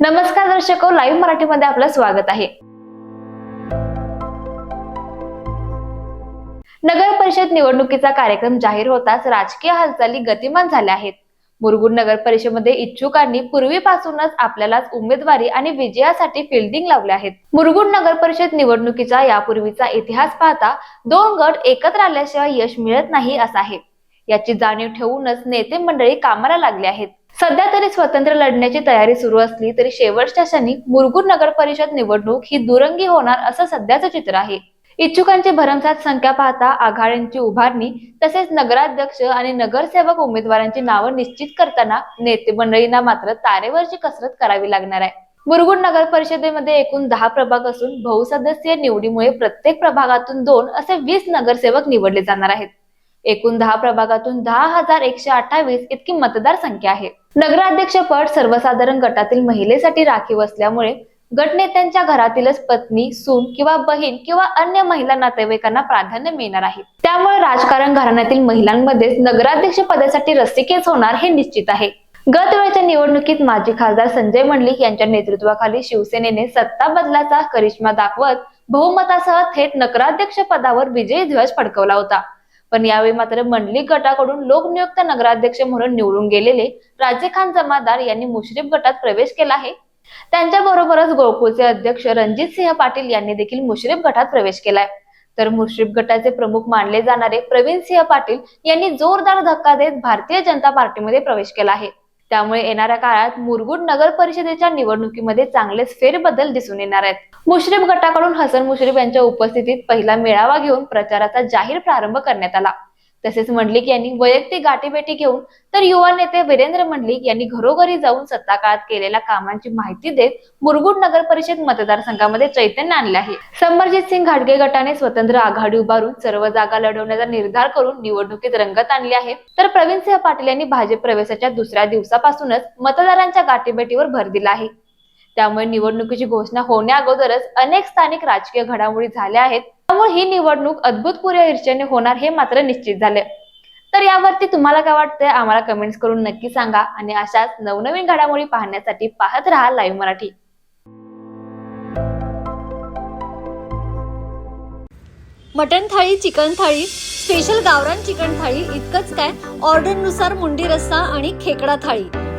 नमस्कार दर्शक लाईव्ह मराठीमध्ये आपलं स्वागत आहे. नगर परिषद निवडणुकीचा कार्यक्रम जाहीर होताच राजकीय हालचाली गतिमान झाल्या आहेत. मुरगुड नगर परिषदेमध्ये इच्छुकांनी पूर्वीपासूनच आपल्यालाच उमेदवारी आणि विजयासाठी फिल्डिंग लावले आहेत. मुरगुड नगर परिषद निवडणुकीचा यापूर्वीचा इतिहास पाहता दोन गट एकत्र आल्याशिवाय यश मिळत नाही असा आहे. याची जाणीव ठेवूनच नेते मंडळी कामाला लागले आहेत. सध्या तरी स्वतंत्र लढण्याची तयारी सुरू असली तरी शेवटच्या क्षणी मुरगुड नगर परिषद निवडणूक ही दुरंगी होणार असं सध्याचं चित्र आहे. इच्छुकांची भरमसाठ संख्या पाहता आघाड्यांची उभारणी तसेच नगराध्यक्ष आणि नगरसेवक उमेदवारांची नावं निश्चित करताना नेते मंडळींना मात्र तारेवरची कसरत करावी लागणार आहे. मुरगुड नगर परिषदेमध्ये एकूण दहा प्रभाग असून बहुसदस्यीय निवडीमुळे प्रत्येक प्रभागातून दोन असे वीस नगरसेवक निवडले जाणार आहेत. एकूण दहा प्रभागातून दहा हजार एकशे अठ्ठावीस इतकी मतदार संख्या आहे. नगराध्यक्ष पद सर्वसाधारण गटातील महिलेसाठी राखीव असल्यामुळे गटनेत्यांच्या घरातीलच पत्नी सून किंवा बहीण किंवा अन्य महिला नातेवाईकांना प्राधान्य मिळणार आहे. त्यामुळे राजकारण घराण्यातील महिलांमध्येच नगराध्यक्ष पदासाठी रस्सीखेच होणार हे निश्चित आहे. गत वेळच्या निवडणुकीत माजी खासदार संजय मंडलिक यांच्या नेतृत्वाखाली शिवसेनेने सत्ता बदलाचा करिश्मा दाखवत बहुमतासह थेट नगराध्यक्ष पदावर विजयी ध्वज फडकवला होता. पण यावेळी मात्र मंडलिक गटाकडून लोकनियुक्त नगराध्यक्ष म्हणून निवडून गेलेले राजे खान जमादार यांनी मुश्रीफ गटात प्रवेश केला आहे. त्यांच्या बरोबरच गोकुळचे अध्यक्ष रणजित सिंह पाटील यांनी देखील मुश्रीफ गटात प्रवेश केलाय. तर मुश्रीफ गटाचे प्रमुख मानले जाणारे प्रवीण सिंह पाटील यांनी जोरदार धक्का देत भारतीय जनता पार्टीमध्ये प्रवेश केला आहे. त्यामुळे येणाऱ्या काळात मुरगुड नगर परिषदेच्या निवडणुकीमध्ये चांगलेच फेरबदल दिसून येणार आहेत. मुश्रीफ गटाकडून हसन मुश्रीफ यांच्या उपस्थितीत पहिला मेळावा घेऊन प्रचाराचा जाहीर प्रारंभ करण्यात आला. तसेच मंडलिक यांनी वैयक्तिक गाठीभेटी घेऊन तर युवा नेते वीरेंद्र मंडलिक यांनी घरोघरी जाऊन सत्ता काळात केलेल्या कामांची माहिती देत मुरगुड नगर परिषद मतदारसंघामध्ये चैतन्य आणले आहे. संमरजित सिंग घाटगे गटाने स्वतंत्र आघाडी उभारून सर्व जागा लढवण्याचा निर्धार करून निवडणुकीत रंगत आणली आहे. तर प्रवीण सिंह पाटील यांनी भाजप प्रवेशाच्या दुसऱ्या दिवसापासूनच मतदारांच्या गाठीभेटीवर भर दिला आहे. त्यामुळे निवडणुकीची घोषणा होण्या अगोदरच अनेक स्थानिक राजकीय घडामोडी झाल्या आहेत. त्यामुळे ही निवडणूक अद्भुतपूर्व ईर्ष्याने होणार हे मात्र निश्चित झाले. तर यावरती तुम्हाला काय वाटतंय? आम्हाला कमेंट्स करून नक्की सांगा आणि अशाच नवनवीन घडामोडी पाहण्यासाठी पाहत राहा लाईव्ह मराठी. मटण थाळी चिकन थाळी स्पेशल गावरान चिकन थाळी इतकंच काय? ऑर्डरनुसार मुंडी रस्सा आणि खेकडा थाळी.